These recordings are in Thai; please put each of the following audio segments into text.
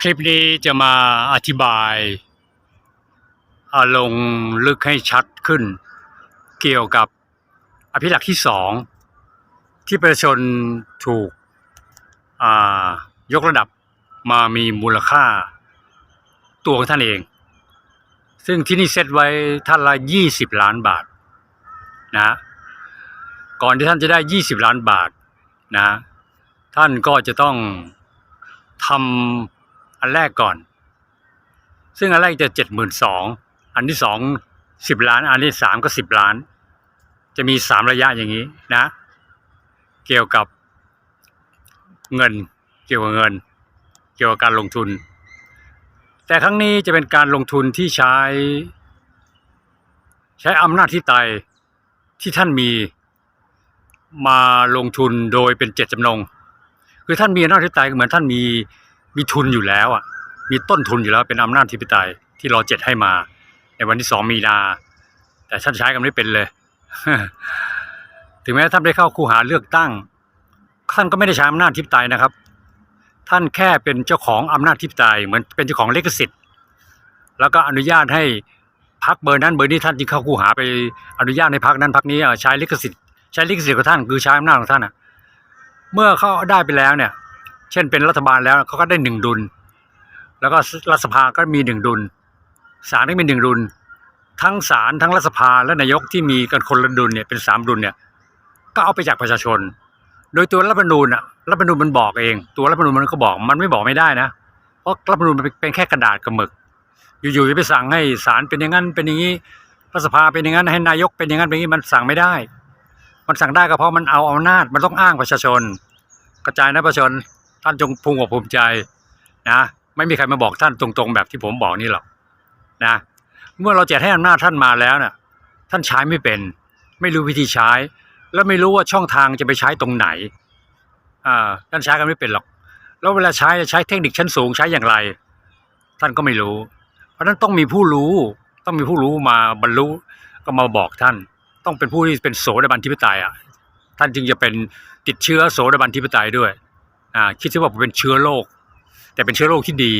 คลิปนี้จะมาอธิบายอาลงลึกให้ชัดขึ้น เกี่ยวกับอภิลักษ์ที่สองที่ประชาชนถูกยกระดับมามีมูลค่าตัวของท่านเอง ซึ่งที่นี่เซตไว้ท่านละยี่สิบล้านบาทนะก่อนที่ท่านจะได้ยี่สิบล้านบาทนะท่านก็จะต้องทำ อันแรกก่อน ซึ่งอันแรกจะเจ็ดหมื่นสองอันที่สองสิบล้าน อันที่สามก็สิบล้าน จะมีสามระยะอย่างนี้นะ เกี่ยวกับเงิน เกี่ยวกับเงิน เกี่ยวกับการลงทุน แต่ครั้งนี้จะเป็นการลงทุนที่ใช้ ใช้อำนาจที่ไตยที่ท่านมีมาลงทุนโดยเป็นเจตจำนง คือท่านมีอำนาจที่ไตยเหมือนท่านมี มีทุนอยู่แล้วอะมีต้นทุนอยู่แล้วเป็นอำนาจที่ไตยที่รอเจ็ดให้มา ในวันที่สองมีนา แต่ท่านใช้กันไม่เป็นเลย ถึงแม้ท่านได้เข้าคูหาเลือกตั้ง ท่านก็ไม่ได้ใช้อำนาจทิปไตยนะครับ ท่านแค่เป็นเจ้าของอำนาจทิปไตยเหมือนเป็นเจ้าของเลขสิทธิ์แล้วก็อนุญาตให้พักเบอร์นั้นเบอร์นี้ท่านจึงเข้าคูหาไปอนุญาตให้พักนั้นพักนี้ใช้ลิขสิทธิ์ใช้ลิขสิทธิ์ของท่านคือใช้อำนาจของท่านอะ เมื่อเขาได้ไปแล้วเนี่ย เช่นเป็นรัฐบาลแล้วเขาก็ได้หนึ่งดุล แล้วก็รัฐสภาก็มีหนึ่งดุลศาลก็มีหนึ่งดุล ทั้งศาลทั้งรัฐสภาและนายกที่มีกันคนละดุลเนี่ยเป็นสามดุลเนี่ยก็เอาไปจากประชาชน โดยตัวรัฐธรรมนูญอะรัฐธรรมนูญมันบอกเอง ตัวรัฐธรรมนูญมันก็บอกมันไม่บอกไม่ได้นะ เพราะรัฐธรรมนูญมันเป็นแค่กระดาษกับหมึก อยู่ๆจะไปสั่งให้ศาลเป็นอย่างนั้นเป็นอย่างนี้รัฐสภาเป็นอย่างนั้นให้นายกเป็นอย่างนั้นเป็นอย่างนี้มันสั่งไม่ได้ มันสั่งได้ก็เพราะมันเอาอำนาจมันต้องอ้างประชาชน กระจายนะประชาชน ท่านจงภูมิอกภูมิใจนะไม่มีใครมาบอกท่านตรงๆ แบบที่ผมบอกนี่หรอกนะเมื่อเราแจกให้อำนาจท่านมาแล้วเนี่ยท่านใช้ไม่เป็น ไม่รู้วิธีใช้ แล้วไม่รู้ว่าช่องทางจะไปใช้ตรงไหนอ่าท่านใช้กันไม่เป็นหรอก แล้วเวลาใช้จะใช้เทคนิคชั้นสูงใช้อย่างไร ท่านก็ไม่รู้ เพราะนั้นต้องมีผู้รู้ต้องมีผู้รู้มาบรรลุก็มาบอกท่าน ต้องเป็นผู้ที่เป็นโสดาบันทิปไตยอะท่านจึงจะเป็นติดเชื้อโสดาบันทิปไตยด้วย อ่าคิดซะว่าผมเป็นเชื้อโรคแต่เป็นเชื้อโรคที่ดี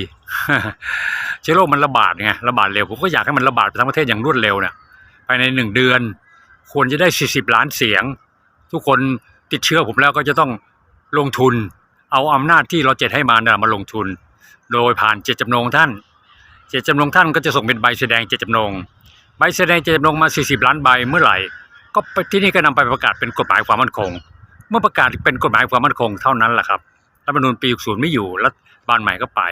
เชื้อโรคมันระบาดไงระบาดเร็วผมก็อยากให้มันระบาดไปทั้งประเทศอย่างรวดเร็วเนี่ยภายในหนึ่งเดือน ควรจะได้สี่สิบล้านเสียง ทุกคนติดเชื้อผมแล้วก็จะต้องลงทุน เอาอำนาจที่เราเจ็ดให้มาเนี่ยมาลงทุน โดยผ่านเจตจำนงท่าน เจตจำนงท่านก็จะส่งเป็นใบแสดงเจตจำนง ใบแสดงเจตจำนงมาสี่สิบล้านใบเมื่อไหร่ ก็ที่นี่ก็นำไปประกาศเป็นกฎหมายความมั่นคง เมื่อประกาศเป็นกฎหมายความมั่นคงเท่านั้นแหละครับ รัฐธรรมนูญปีศูนย์ไม่อยู่รัฐบาลใหม่ก็ไป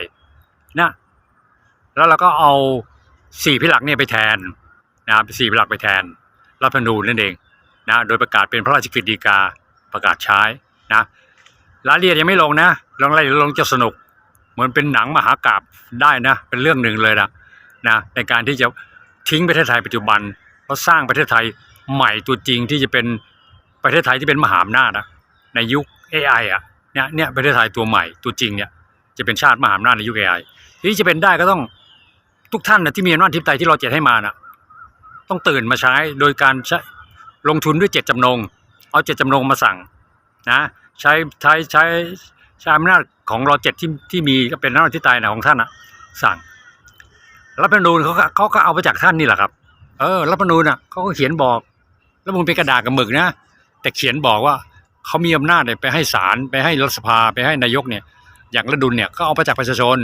นะแล้วเราก็เอาสี่พิหลักเนี่ยไปแทนนะสี่พิหลักไปแทน รัฐธรรมนูญนั่นเองนะโดยประกาศเป็นพระราชกฤษฎีกาประกาศใช้นะรายละเอียดยังไม่ลงนะลงรายละเอียดลงจะสนุก เหมือนเป็นหนังมหากาบได้นะ เป็นเรื่องหนึ่งเลยนะนะในการที่จะทิ้งประเทศไทยปัจจุบันแล้วสร้างประเทศไทยใหม่ตัวจริงที่จะเป็นประเทศไทยที่เป็นมหาอำนาจนะในยุค AI อะ เนี่ยเนี่ยประเทศไทยตัวใหม่ตัวจริงเนี่ยจะเป็นชาติมหาอำนาจในยุค AI ทีนี้จะเป็นได้ก็ต้องทุกท่านนะที่มีอำนาจทิพย์ไตยที่เราเจ็ดให้มานะต้องตื่นมาใช้โดยการใช้ลงทุนด้วยเจ็ดจำนง เอาเจ็ดจำนงมาสั่งนะใช้ใช้ใช้ใช้อำนาจของเราเจ็ดที่ที่มีก็เป็นอำนาจที่ตายนะของท่านนะสั่งรัฐธรรมนูญเขาเขาก็เอาไปจากท่านนี่แหละครับ เออรัฐธรรมนูญอะเขาก็เขียนบอก แล้วมันเป็นกระดาษกับหมึกนะ แต่เขียนบอกว่า เขามีอำนาจเนี่ยไปให้ศาลไปให้รัฐสภาไปให้นายกเนี่ย อย่างระดุลเนี่ยก็เอาไปจากประชาชน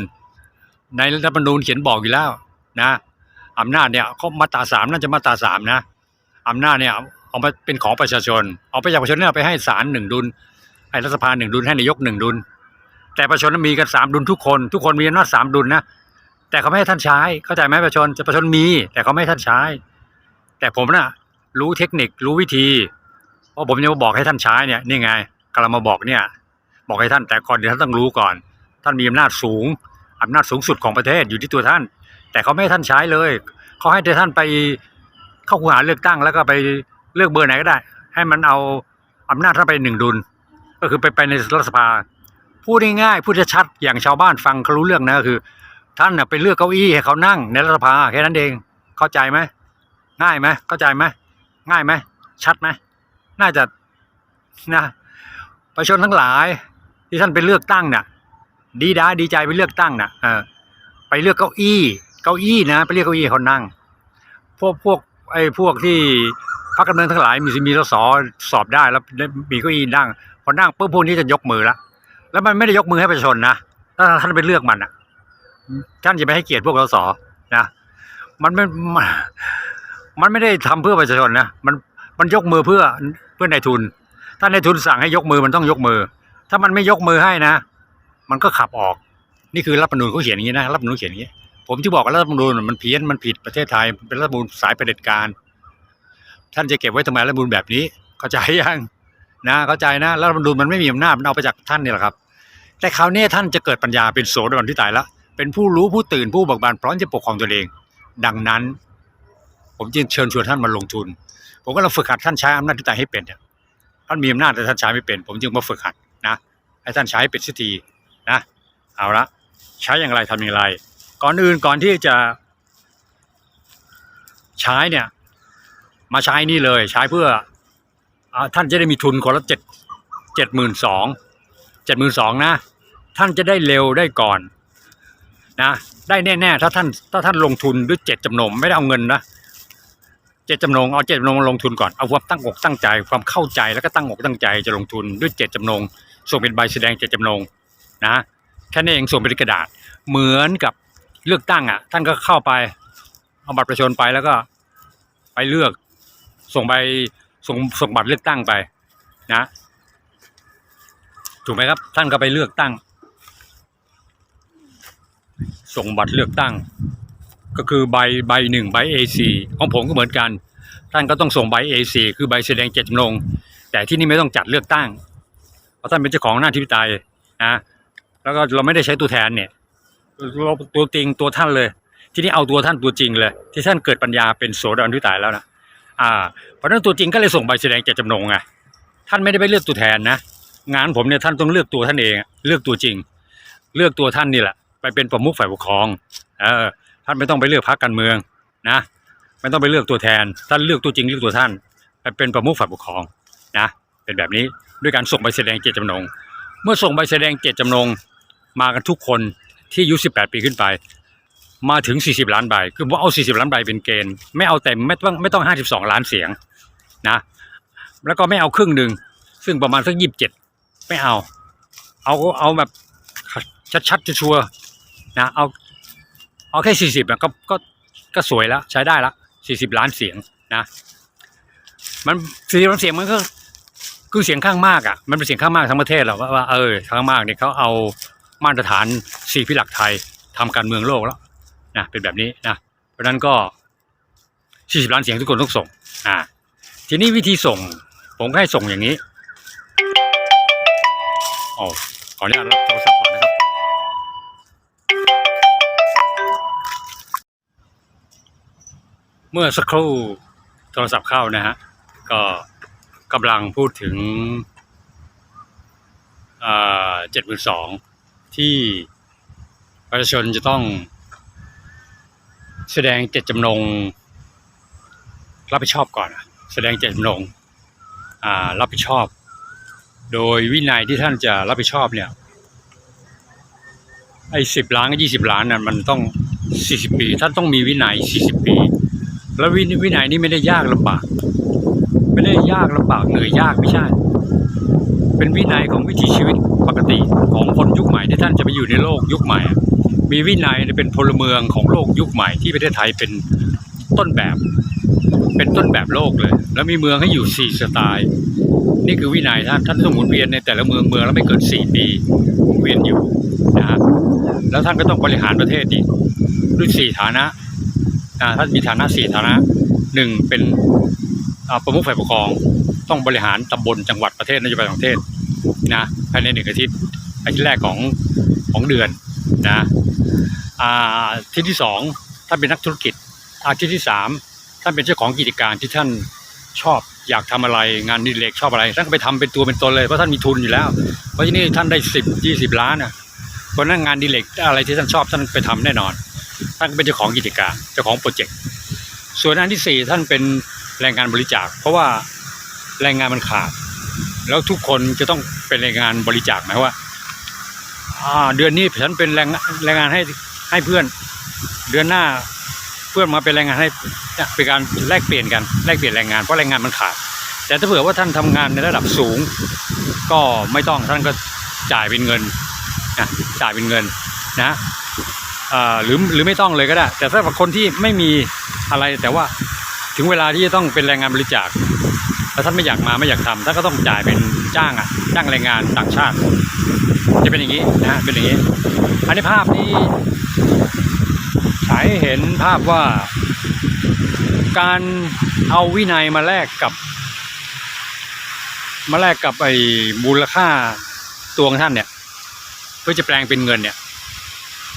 ในรัฐธรรมนูญเขียนบอกอยู่แล้วนะอำนาจเนี่ยเขามาตราสามน่าจะมาตราสามนะอำนาจเนี่ยเอามาเป็นของประชาชน เอาไปจากประชาชนเนี่ยไปให้ศาลหนึ่งดุลให้รัฐสภาหนึ่งดุลให้นายกหนึ่งดุล แต่ประชาชนมีกันสามดุลทุกคน ทุกคนมีอำนาจสามดุลนะแต่เขาไม่ให้ท่านใช้ เข้าใจไหมประชาชนจะประชาชนมี แต่เขาไม่ให้ท่านใช้ แต่ผมน่ะรู้เทคนิครู้วิธี เพราะผมจะมาบอกให้ท่านใช้เนี่ยนี่ไงกำลังมาบอกเนี่ย บอกให้ท่านแต่ก่อนเดี๋ยวท่านต้องรู้ก่อน ท่านมีอำนาจสูงอำนาจสูงสุดของประเทศอยู่ที่ตัวท่าน แต่เขาไม่ให้ท่านใช้เลยเขาให้แต่ท่านไปเข้าคูหาเลือกตั้งแล้วก็ไปเลือกเบอร์ไหนก็ได้ ให้มันเอาอำนาจท่านไปหนึ่งดุล ก็คือไปไปในรัฐสภาพูดง่ายๆพูดชัดอย่างชาวบ้านฟังเขารู้เรื่องนะคือ ท่านน่ะไปเลือกเก้าอี้ให้เขานั่งในรัฐสภาแค่นั้นเองเข้าใจไหมง่ายไหมเข้าใจไหมง่ายไหมชัดไหม น่าจะนะประชาชนทั้งหลาย ที่ท่านไปเลือกตั้งเนี่ยดีดาดีใจไปเลือกตั้งนะเออไปเลือกเก้าอี้เก้าอี้นะ ไปเลือกเก้าอี้เขานั่ง พวกพวกไอ้พวกที่พรรคการเมืองทั้งหลาย มีมีสสสอบได้แล้วได้มีเก้าอี้นั่งพอนั่งปุ๊บพวกนี้จะยกมือละแล้วมันไม่ได้ยกมือให้ประชาชนนะถ้าท่านไปเลือกมันอะท่านจะไปให้เกียรติพวกสสนะมันไม่มันมันไม่ได้ทำเพื่อประชาชนนะมันมันยกมือเพื่อ พื่อนายทุน ถ้านายทุนสั่งให้ยกมือมันต้องยกมือ ถ้ามันไม่ยกมือให้นะ มันก็ขับออก นี่คือรัฐธรรมนูญเขาเขียนอย่างนี้นะรัฐธรรมนูญเขียนอย่างนี้ ผมที่บอกว่ารัฐธรรมนูญมันเพี้ยนมันผิดประเทศไทยเป็นรัฐธรรมนูญสายเผด็จการ ท่านจะเก็บไว้ทำไมรัฐธรรมนูญแบบนี้ เข้าใจยังนะเข้าใจนะรัฐธรรมนูญมันไม่มีอำนาจมันเอาไปจากท่านนี่แหละครับ แต่คราวนี้ท่านจะเกิดปัญญาเป็นโสดาบันที่ตายแล้วเป็นผู้รู้ผู้ตื่นผู้เบิกบานพร้อมจะปกครองตัวเอง ดังนั้น ผมจึงเชิญชวนท่านมาลงทุน ผมก็เราฝึกหัดท่านใช้อำนาจที่ตายให้เป็นเนี่ยท่านมีอำนาจแต่ท่านใช้ไม่เป็น ผมจึงมาฝึกหัดนะให้ท่านใช้ใเป็นสักทีนะเอาละใช้อย่างไรทำอย่างไร ก่อนอื่นก่อนที่จะใช้เนี่ย มาใช้นี่เลย ใช้เพื่ออท่านจะได้มีทุนคนละเจ็ดเจ็ดหมื่นสองเจ็ดหมื่นสองนะ ท่านจะได้เร็วได้ก่อนนะได้แน่ ๆ ถ้าท่านถ้าท่านลงทุนด้วยเจ็ดจำนงไม่ได้เอาเงินนะ จ็ดจำนงเอาเจ็ดจำนงลงทุนก่อนเอาความตั้งอกตั้งใจความเข้าใจแล้วก็ตั้งอกตั้งใจจะลงทุนด้วยเจ็ดจำนงส่งเป็นใบแสดงเจ็ดจำนงนะแค่นี้เองส่งเป็นกระดาษ เหมือนกับเลือกตั้งอะท่านก็เข้าไปเอาบัตรประชาชนไปแล้วก็ไปเลือก ส่งใบส่งส่งบัตรเลือกตั้งไปนะถูกไหมครับ ท่านก็ไปเลือกตั้ง ส่งบัตรเลือกตั้ง ก็คือใบใบหนึ่งใบ A4 ของผมก็เหมือนกัน ท่านก็ต้องส่งใบ A4 คือใบแสดงเจตจำนง แต่ที่นี่ไม่ต้องจัดเลือกตั้ง เพราะท่านเป็นเจ้าของหน้าที่ปไตยนะแล้วก็เราไม่ได้ใช้ตัวแทนเนี่ยเราตัวจริงตัวท่านเลย ที่นี่เอาตัวท่านตัวจริงเลย ที่ท่านเกิดปัญญาเป็นโสดาบันที่ตายแล้วนะอ่าเพราะนั้นตัวจริงก็เลยส่งใบแสดงเจตจำนงไงท่านไม่ได้ไปเลือกตัวแทนนะงานผมเนี่ยท่านต้องเลือกตัวท่านเอง เลือกตัวจริง เลือกตัวท่านนี่แหละ ไปเป็นประมุขฝ่ายปกครอง เออ ท่านไม่ต้องไปเลือกพรรคการเมืองนะ ไม่ต้องไปเลือกตัวแทน ท่านเลือกตัวจริงเลือกตัวท่านไปเป็นประมุขฝ่ายปกครองนะ เป็นแบบนี้ด้วยการส่งใบแสดงเจตจำนง เมื่อส่งใบแสดงเจตจำนงมากันทุกคนที่อายุ 18 ปีขึ้นไป มาถึง 40 ล้านใบ คือผมเอา 40 ล้านใบเป็นเกณฑ์ ไม่เอาเต็มไม่ต้องไม่ต้อง 52 ล้านเสียงนะ แล้วก็ไม่เอาครึ่งหนึ่ง ซึ่งประมาณสัก27ไม่เอา เอาเอาแบบชัดๆชัวร์ๆนะ เอา เอาแค่40นะก็ก็ก็สวยแล้ว ใช้ได้ละ40ล้านเสียงนะ มัน40ล้านเสียงมันก็คือเสียงข้างมากอะมันเป็นเสียงข้างมากทั้งประเทศหรอว่าว่าเออข้างมากเนี่ยเขาเอามาตรฐานสี่พิหลักไทยทำการเมืองโลกแล้วนะเป็นแบบนี้นะเพราะฉะนั้นก็สี่สิบล้านเสียงทุกคนต้องส่งอ่าทีนี้วิธีส่ง ผมก็ให้ส่งอย่างนี้โอ้ขออนุญาตรับโทร เมื่อสักครู่โทรศัพท์เข้านะฮะ ก็กำลังพูดถึงเจ็ดหมื่นสองที่ประชาชนจะต้องแสดงเจตจำนง รับผิดชอบก่อน แสดงเจตจำนงรับผิดชอบ โดยวินัยที่ท่านจะรับผิดชอบเนี่ยไอ้สิบล้านกับยี่สิบล้านน่ะมันต้องสี่สิบปี ท่านต้องมีวินัยสี่สิบปี แล้ววิวินัยนี่ไม่ได้ยากลำบาก ไม่ได้ยากลำบากเหนื่อยยากไม่ใช่ เป็นวินัยของวิถีชีวิตปกติของคนยุคใหม่ที่ท่านจะไปอยู่ในโลกยุคใหม่ มีวินัยเป็นพลเมืองของโลกยุคใหม่ที่ประเทศไทยเป็นต้นแบบ เป็นต้นแบบโลกเลย แล้วมีเมืองให้อยู่สี่สไตล์นี่คือวินัยท่านท่านต้องหมุนเวียนในแต่ละเมืองเมืองแล้วไม่เกินสี่ปีหมุนเวียนอยู่นะฮะแล้วท่านก็ต้องบริหารประเทศอีกด้วยสี่ฐานะ ท่านมีฐานะสี่ฐานะหนึ่งเป็นประมุขฝ่ายปกครอง ต้องบริหารตำบลจังหวัดประเทศนโยบายของประเทศนะภายในหนึ่งอาทิตย์อาทิตย์แรกของของเดือนนะอาทิตย์ที่สองท่านเป็นนักธุรกิจอาทิตย์ที่สามท่านเป็นเจ้าของกิจการที่ท่านชอบอยากทำอะไรงานอดิเรกชอบอะไรท่านก็ไปทำเป็นตัวเป็นตนเลยเพราะท่านมีทุนอยู่แล้ว เพราะที่นี่ท่านได้สิบยี่สิบล้านอะเพราะนั้นงานดิเรกอะไรที่ท่านชอบท่านไปทำแน่นอน ท่านก็เป็นเจ้าของกิจการเจ้าของโปรเจกต์ส่วนอันที่สี่ท่านเป็นแรงงานบริจาค เพราะว่าแรงงานมันขาด แล้วทุกคนจะต้องเป็นแรงงานบริจาคหมายว่าเดือนนี้ฉันเป็นแรงแรงงานให้ให้เพื่อน เดือนหน้าเพื่อนมาเป็นแรงงานให้เป็นการแลกเปลี่ยนกันแลกเปลี่ยนแรงงานเพราะแรงงานมันขาด แต่ถ้าเผื่อว่าท่านทำงานในระดับสูง ก็ไม่ต้องท่านก็จ่ายเป็นเงินนะจ่ายเป็นเงินนะ หรือหรือไม่ต้องเลยก็ได้ แต่ถ้าคนที่ไม่มีอะไรแต่ว่าถึงเวลาที่จะต้องเป็นแรงงานบริจาคแล้วท่านไม่อยากมาไม่อยากทำท่านก็ต้องจ่ายเป็นจ้างอะจ้างแรงงานต่างชาติ จะเป็นอย่างนี้นะฮะเป็นอย่างนี้ อันนี้ภาพนี้ฉายเห็นภาพว่าการเอาวินัยมาแลกกับ มาแลกกับไอ้มูลค่าตัวของท่านเนี่ย เพื่อจะแปลงเป็นเงินเนี่ย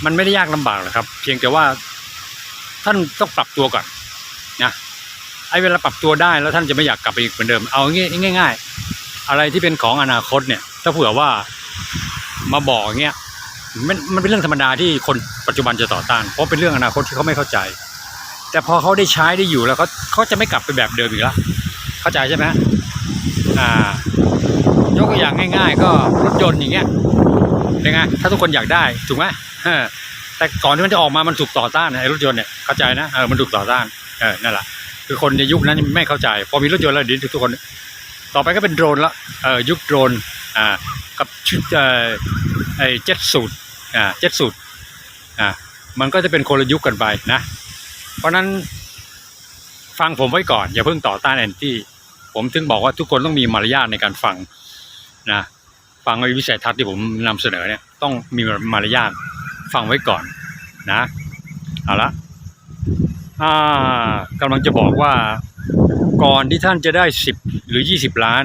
มันไม่ได้ยากลำบากหรอกครับ เพียงแต่ว่าท่านต้องปรับตัวก่อนนะไอ้เวลาปรับตัวได้แล้วท่านจะไม่อยากกลับไปอีกเหมือนเดิม เอาง่ายง่ายๆ อะไรที่เป็นของอนาคตเนี่ย ถ้าเผื่อว่ามาบอกอย่างเงี้ยมันมันเป็นเรื่องธรรมดาที่คนปัจจุบันจะต่อต้าน เพราะเป็นเรื่องอนาคตที่เขาไม่เข้าใจ แต่พอเขาได้ใช้ได้อยู่แล้วเขาเขาจะไม่กลับไปแบบเดิมอีกแล้วเข้าใจใช่ไหมอ่ายกตัวอย่างง่าย ๆ ก็รถยนต์อย่างเงี้ย เป็นไงถ้าทุกคนอยากได้ถูกไหมแต่ก่อนที่มันจะออกมามันถูกต่อต้านไอ้รถยนต์เนี่ยเข้าใจนะเออมันถูกต่อต้านเออนั่นแหละคือคนในยุคนั้นไม่เข้าใจ พอมีรถยนต์แล้วเดี๋ยวทุกคน ต่อไปก็เป็นโดรนละเออยุคโดรนอ่ากับชุดเออไอ้เจ็ตสูตรอ่าเจ็ตสูตรอ่ามันก็จะเป็นคนละยุคกันไปนะ เพราะฉะนั้นฟังผมไว้ก่อน อย่าเพิ่งต่อต้านแอนตี้ผมถึงบอกว่าทุกคนต้องมีมารยาทในการฟังนะ ฟังไอ้วิสัยทัศน์ที่ผมนำเสนอเนี่ยต้องมีมารยาทฟังไว้ก่อนนะเอาละอ่ากำลังจะบอกว่าก่อนที่ท่านจะได้สิบหรือยี่สิบล้าน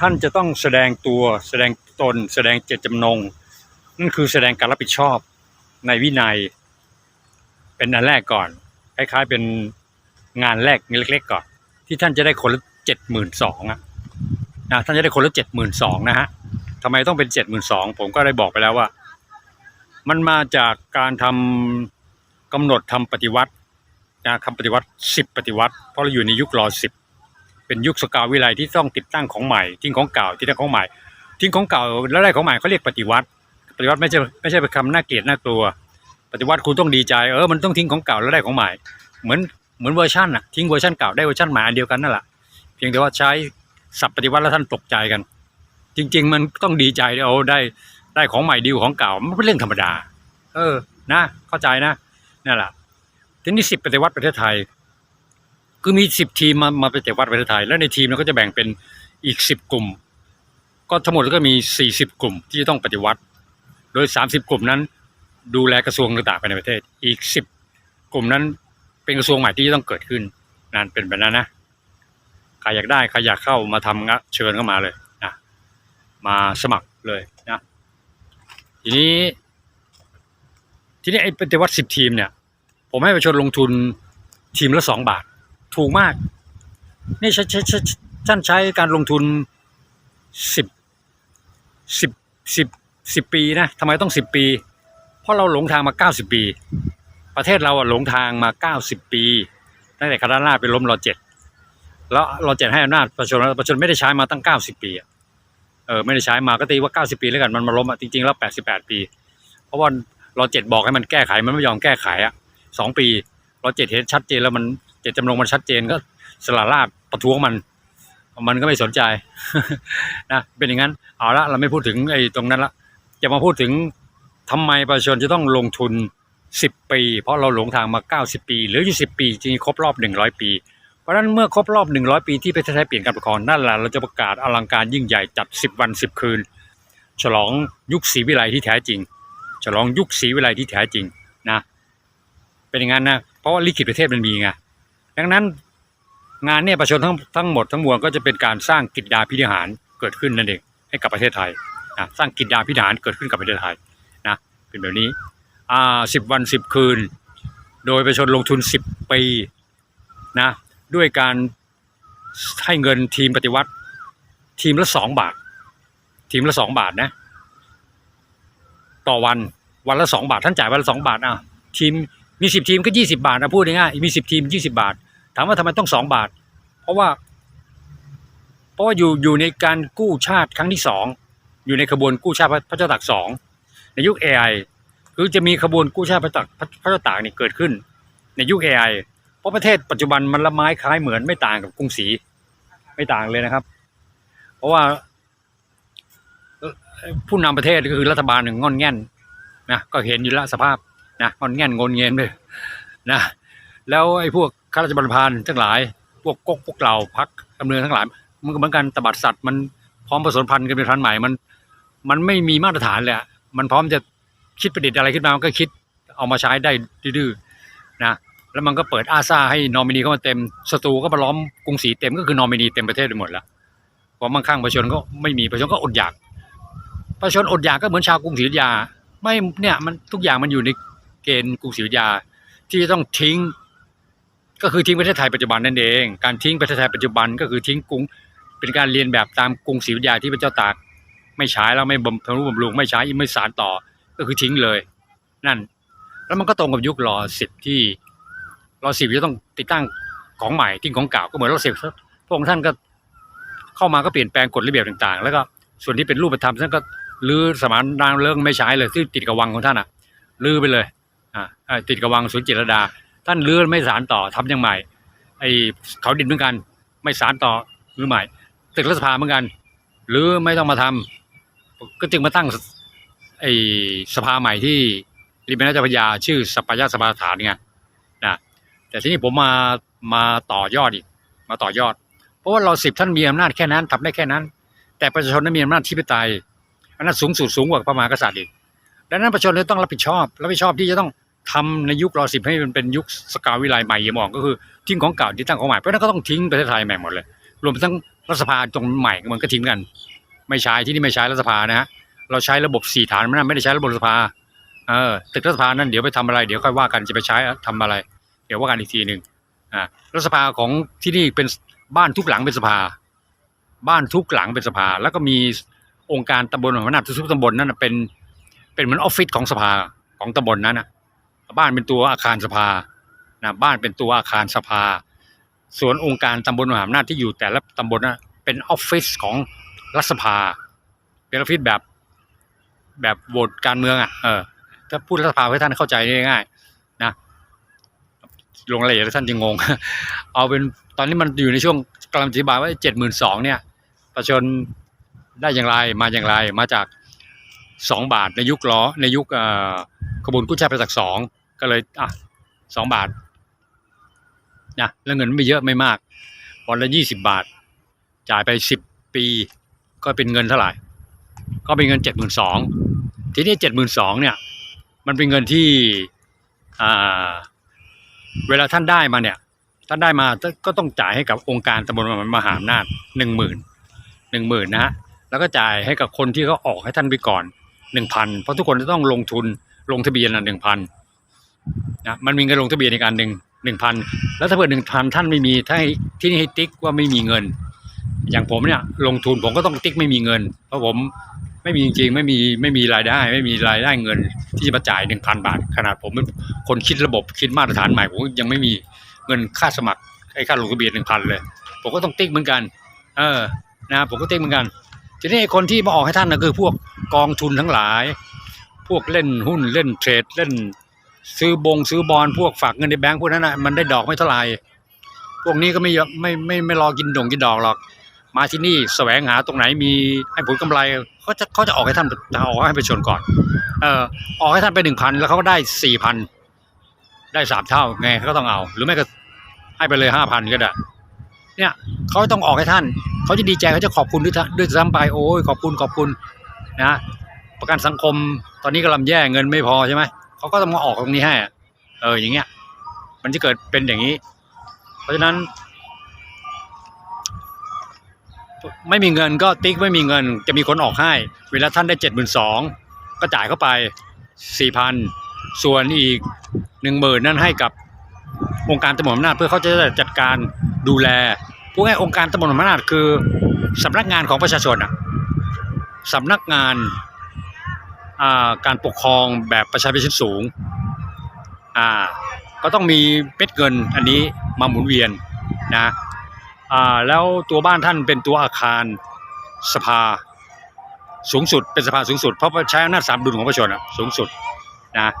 ท่านจะต้องแสดงตัวแสดงตน แสดงเจตจำนงนั่นคือแสดงการรับผิดชอบในวินัย เป็นอันแรกก่อนคล้ายๆเป็นงานแรกเล็กๆก่อน ที่ท่านจะได้คนละเจ็ดหมื่นสองอะนะท่านจะได้คนละเจ็ดหมื่นสองนะฮะ ทำไมต้องเป็นเจ็ดหมื่นสองผมก็ได้บอกไปแล้วว่า มันมาจากการทำกำหนดทำปฏิวัตินะคำปฏิวัติสิบปฏิวัติ เพราะเราอยู่ในยุครอสิบเป็นยุคสกาววิไลที่ต้องติดตั้งของใหม่ทิ้งของเก่าที่ได้ของใหม่ทิ้งของเก่าแล้วได้ของใหม่เขาเรียกปฏิวัติ ปฏิวัติไม่ใช่ไม่ใช่เป็นคำน่าเกลียดน่ากลัว ปฏิวัติคุณต้องดีใจเออมันต้องทิ้งของเก่าแล้วได้ของใหม่ เหมือนเหมือนเวอร์ชันอะทิ้งเวอร์ชันเก่าได้เวอร์ชันใหม่อันเดียวกันนั่นแหละเพียงแต่ว่าใช้ศัพท์ปฏิวัติแล้วท่านตกใจกัน จริง ๆ มันต้องดีใจเอาได้ได้ของใหม่ดีกว่าของเก่า มันเป็นเรื่องธรรมดา เออ นะ เข้าใจนะนั่นแหละทีนี้สิบปฏิวัติประเทศไทย คือมีสิบทีมมามาปฏิวัติประเทศไทย แล้วในทีมเราก็จะแบ่งเป็นอีกสิบกลุ่ม ก็ทั้งหมดก็มีสี่สิบกลุ่ม ที่จะต้องปฏิวัติ โดยสามสิบกลุ่มนั้น ดูแลกระทรวงต่างๆภายในประเทศ อีกสิบกลุ่มนั้น เป็นกระทรวงใหม่ที่จะต้องเกิดขึ้นนั่นเป็นแบบนั้นนะใครอยากได้ใครอยากเข้ามาทำงะเชิญเข้ามาเลย มาสมัครเลยนะทีนี้ ทีนี้ไอ้ปฏิวัติสิบทีมเนี่ย ผมให้ประชาชนลงทุนทีมละสองบาท ถูกมาก นี่ใช้ใช้ใช้ท่านใช้การลงทุนสิบสิบสิบสิบปีนะทำไมต้องสิบปี เพราะเราหลงทางมาเก้าสิบปี ประเทศเราอะหลงทางมาเก้าสิบปีตั้งแต่คณะราษฎรไปล้มรอเจ็ดแล้วรอเจ็ดให้อำนาจประชาชนประชาชนไม่ได้ใช้มาตั้งเก้าสิบปีอะ เออไม่ได้ใช้มาก็ตีว่าเก้าสิบปีแล้วกันมันมาล้มอะจริงๆแล้วแปดสิบแปดปี เพราะว่ารอเจ็ดบอกให้มันแก้ไขมันไม่ยอมแก้ไขอะสองปีรอเจ็ดเห็นชัดเจนแล้วมันเจ็ดจำลองมันชัดเจนก็สละราชประท้วงมัน มันก็ไม่สนใจนะเป็นอย่างนั้นเอาละเราไม่พูดถึงไอ้ตรงนั้นละจะมาพูดถึงทำไมประชาชนจะต้องลงทุน 10 ปี เพราะเราหลงทางมา 90 ปี หรือ 20 ปีจริงๆครบรอบ 100 ปี เพราะฉะนั้นเมื่อครบรอบ 100 ปีที่ประเทศไทยเปลี่ยนการปกครองนั่นแหละเราจะประกาศอลังการยิ่งใหญ่จัด 10 วัน 10 คืน ฉลองยุคศรีวิไลที่แท้จริง ฉลองยุคศรีวิไลที่แท้จริงนะเป็นอย่างนั้นนะเพราะว่าลิขิตประเทศมันมีไงดังนั้นงานเนี่ยประชาชนทั้งทั้งหมดทั้งมวลก็จะเป็นการสร้างกิจดาพิธิหารเกิดขึ้นนั่นเองให้กับประเทศไทยนะสร้างกิจดาพิธิหารเกิดขึ้นกับประเทศไทยนะเป็นแบบนี้อ่าสิบวันสิบคืน โดยประชาชนลงทุนสิบปีนะ ด้วยการให้เงินทีมปฏิวัติ ทีมละสองบาท ทีมละสองบาทนะ ต่อวันวันละสองบาท ท่านจ่ายวันละสองบาทอะทีมมีสิบทีมก็ยี่สิบาทนะพูดง่ายๆมีสิบทีมยี่สิบาท ถามว่าทำไมต้องสองบาท เพราะว่า เพราะว่าอยู่อยู่ในการกู้ชาติครั้งที่สองอยู่ในขบวนกู้ชาติพระเจ้าตากสองในยุค AI คือจะมีขบวนกู้ชาติพระจักรพระเจ้าตากนี่เกิดขึ้น ในยุค AI เพราะประเทศปัจจุบันมันละไม้คล้ายเหมือนไม่ต่างกับกรุงศรีไม่ต่างเลยนะครับ เพราะว่าผู้นำประเทศก็คือรัฐบาลหนึ่งงอนแง่นนะก็เห็นอยู่ล้วสภาพนะงอนแง่นงนเงียนไปนะแล้วไอ้พวกข้าราชบรรพานทั้งหลาย พวกก๊กพวกเราพักดำเนินทั้งหลายมันก็เหมือนกันตบัดสัตว์มันพร้อมผสมพันธุ์กันเป็นพันธุ์ใหม่มัน มันไม่มีมาตรฐานเลยมันพร้อมจะคิดประดิษฐ์อะไรขึ้นมามันก็คิดเอามาใช้ได้ดื้อๆนะ แล้วมันก็เปิดอาซาให้นอมินีเข้ามาเต็มสตูก็มาล้อมกรุงศรีเต็มก็คือนอมินีเต็มประเทศไปหมดแล้วพอมั่งคั่งประชาชนก็ไม่มีประชาชนก็อดอยาก ประชาชนอดอยากก็เหมือนชาวกรุงศรีอยุธยา ไม่เนี่ยมันทุกอย่างมันอยู่ในเกณฑ์กรุงศรีอยุธยาที่จะต้องทิ้ง ก็คือทิ้งประเทศไทยปัจจุบันนั่นเอง การทิ้งประเทศไทยปัจจุบันก็คือทิ้งกรุงเป็นการเรียนแบบตามกรุงศรีอยุธยาที่พระเจ้าตากไม่ใช้แล้วไม่บำรุงบำรุงไม่ใช้ไม่สารต่อก็คือทิ้งเลย นั่น แล้วมันก็ตรงกับยุครอสิบที่ รอสิบจะต้องติดตั้งของใหม่ทิ้งของเก่าก็เหมือนรอสิบพระองค์ท่านก็เข้ามาก็เปลี่ยนแปลงกฎระเบียบต่างๆ แล้วก็ส่วนที่เป็นรูปธรรมท่านก็ลื้อสมานนางเลิกไม่ใช้เลยที่ติดกับวังของท่านอะลื้อไปเลยอ่าติดกับวังสวนจิตรดา ท่านลื้อไม่สารต่อทำอยังใหม่ไอ้เขาดินเหมือนกัน ไม่สารต่อหรือใหม่ ตึกรัฐสภาเหมือนกัน หรือไม่ต้องมาทำก็จึงมาตั้งไอ้สภาใหม่ที่ริมแม่น้ำเจ้าพระยาชื่อสปายาสภาฐานไง แต่ทีนี้ผมมามาต่อยอดอีก มาต่อยอด เพราะว่าเราสิบท่านมีอำนาจแค่นั้นทำได้แค่นั้น แต่ประชาชนนั้นมีอำนาจที่ปไตยอำนาจสูงสุดสูงกว่าพระมหากษัตริย์อีกดังนั้นประชาชนเลยต้องรับผิดชอบรับผิดชอบที่จะต้องทำในยุครอสิบให้มันเป็นยุคสกาวิไลใหม่ยี่ยมออกก็คือทิ้งของเก่าที่ตั้งของใหม่เพราะนั้นก็ต้องทิ้งประเทศไทยใหม่หมดเลย รวมทั้งรัฐสภาตรงใหม่มันก็ทิ้งกัน ไม่ใช้ที่นี่ไม่ใช้รัฐสภานะฮะเราใช้ระบบสี่ฐานมันไม่ได้ใช้ระบบรัฐสภาเออตึกรัฐสภานั่นเดี๋ยวไปทำอะไรเดี๋ยวค่อยว่ากันจะไปใช้ทำอะไร ดี๋ยวว่ากันอีกทีหนึ่งอ่ารัฐสภาของที่นี่เป็นบ้านทุกหลังเป็นสภา บ้านทุกหลังเป็นสภา แล้วก็มีองค์การตำบลหัวหน้าทุกตำบลนั่นเป็นเป็นเหมือนออฟฟิศของสภาของตำบลนั้นนะบ้านเป็นตัวอาคารสภานะบ้านเป็นตัวอาคารสภา ส่วนองค์การตำบลมหาอำนาจที่อยู่แต่ละตำบลนะเป็นออฟฟิศของรัฐสภา เป็นออฟฟิศแบบแบบโหวตการเมืองอะเออถ้าพูดรัฐสภาให้ท่านเข้าใจง่ายๆ ลงรายละเอียดแล้วท่านจะงง เอาเป็นตอนนี้มันอยู่ในช่วงกำลังอธิบายว่าเจ็ดหมื่นสองเนี่ย ประชาชนได้อย่างไรมาอย่างไรมาจากสองบาทในยุคล้อในยุคขบวนกู้ชาติประจักษ์สองก็เลยอะสองบาทนะแล้วเงินไม่เยอะไม่มากวันละยี่สิบาท จ่ายไปสิบปีก็เป็นเงินเท่าไหร่ ก็เป็นเงินเจ็ดหมื่นสองทีนี้เจ็ดหมื่นสองเนี่ย มันเป็นเงินที่อ่า เวลาท่านได้มาเนี่ยท่านได้มาก็ต้องจ่ายให้กับองค์การตำบลมหาอำนาจหนึ่งหมื่นหนึ่งหมื่นนะฮะแล้วก็จ่ายให้กับคนที่เขาออกให้ท่านไปก่อนหนึ่งพันเพราะทุกคนจะต้องลงทุนลงทะเบียนละหนึ่งพันนะมันมีเงินลงทะเบียนในการหนึ่งหนึ่งพันแล้วถ้าเกิดหนึ่งพันท่านไม่มีถ้าให้ที่นี่ให้ติ๊กว่าไม่มีเงิน อย่างผมเนี่ยลงทุนผมก็ต้องติ๊กไม่มีเงิน เพราะผม ไม่มีจริงๆไม่มีไม่มีรายได้ ไม่มีรายได้เงิน ที่จะมาจ่ายหนึ่งพันบาท ขนาดผมเป็นคนคิดระบบคิดมาตรฐานใหม่ผมยังไม่มีเงินค่าสมัครไอ้ค่าลงทะเบียนหนึ่งพันเลย ผมก็ต้องติ๊กเหมือนกัน เออนะผมก็ติ๊กเหมือนกัน ทีนี้ไอ้คนที่มาออกให้ท่านนะคือ พวกกองทุนทั้งหลาย พวกเล่นหุ้นเล่นเทรดเล่น ซื้อบงซื้อบอลพวกฝากเงินในแบงก์พวกนั้นนะมันได้ดอกไม่เท่าไหร่พวกนี้ก็ไม่ไม่ไม่ไม่รอกินดงกินดอกหรอก มาที่นี่แสวงหาตรงไหนมีให้ผลกำไรเขาจะเขาจะออกให้ท่านจะออกให้ประชาชนก่อน เออออกให้ท่านไปหนึ่งพันแล้วเขาก็ได้สี่พันได้สามเท่าไงเขาก็ต้องเอา หรือไม่ก็ให้ไปเลยห้าพันก็ได้เนี่ยเขาต้องออกให้ท่านเขาจะดีใจเขาจะขอบคุณด้วยด้วยซ้ำไปโอ้ยขอบคุณขอบคุณนะประกันสังคมตอนนี้กำลังแย่เงินไม่พอใช่ไหมเขาก็ต้องมาออกตรงนี้ให้อะเอออย่างเงี้ยมันจะเกิดเป็นอย่างนี้ เพราะฉะนั้น ไม่มีเงินก็ติ๊กไม่มีเงิน จะมีคนออกให้ เวลาท่านได้เจ็ดหมื่นสองก็จ่ายเข้าไปสี่พันส่วนอีกหนึ่งหมื่นนั่นให้กับองค์การตำรวจอำนาจเพื่อเขาจะจัดการดูแลพูดง่ายๆองค์การตำรวจอำนาจคือสำนักงานของประชาชนอะสำนักงานาการปกครองแบบประชาชนสูงอ่าก็ต้องมีเม็ดเงินอันนี้มาหมุนเวียนนะ อ่าแล้วตัวบ้านท่านเป็นตัวอาคารสภาสูงสุดเป็นสภาสูงสุด เพราะใช้อำนาจสามดุลของประชาชนอะสูงสุดนะ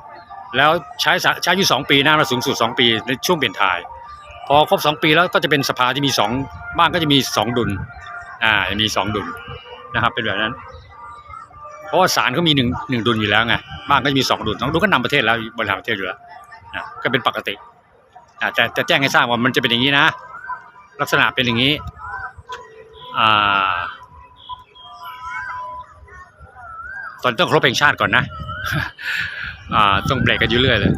แล้วใช้ใช้อยู่สองปีนะเราสูงสุดสองปีในช่วงเปลี่ยนถ่าย พอครบสองปีแล้วก็จะเป็นสภาที่มีสองบ้างก็จะมีสองดุลอ่าจะมีสองดุลนะครับเป็นแบบนั้น เพราะว่าศาลเขามีหนึ่งหนึ่งดุลอยู่แล้วไงบ้างก็จะมีสองดุลสองดุลก็นำประเทศแล้วบริหารประเทศอยู่แล้วนะก็เป็นปกติอ่แต่จะแจ้งให้ทราบว่ามันจะเป็นอย่างนี้นะ ลักษณะเป็นอย่างนี้ตอนต้องครบเพลงชาติก่อนนะต้องเบรกกันอยู่เรื่อยเลย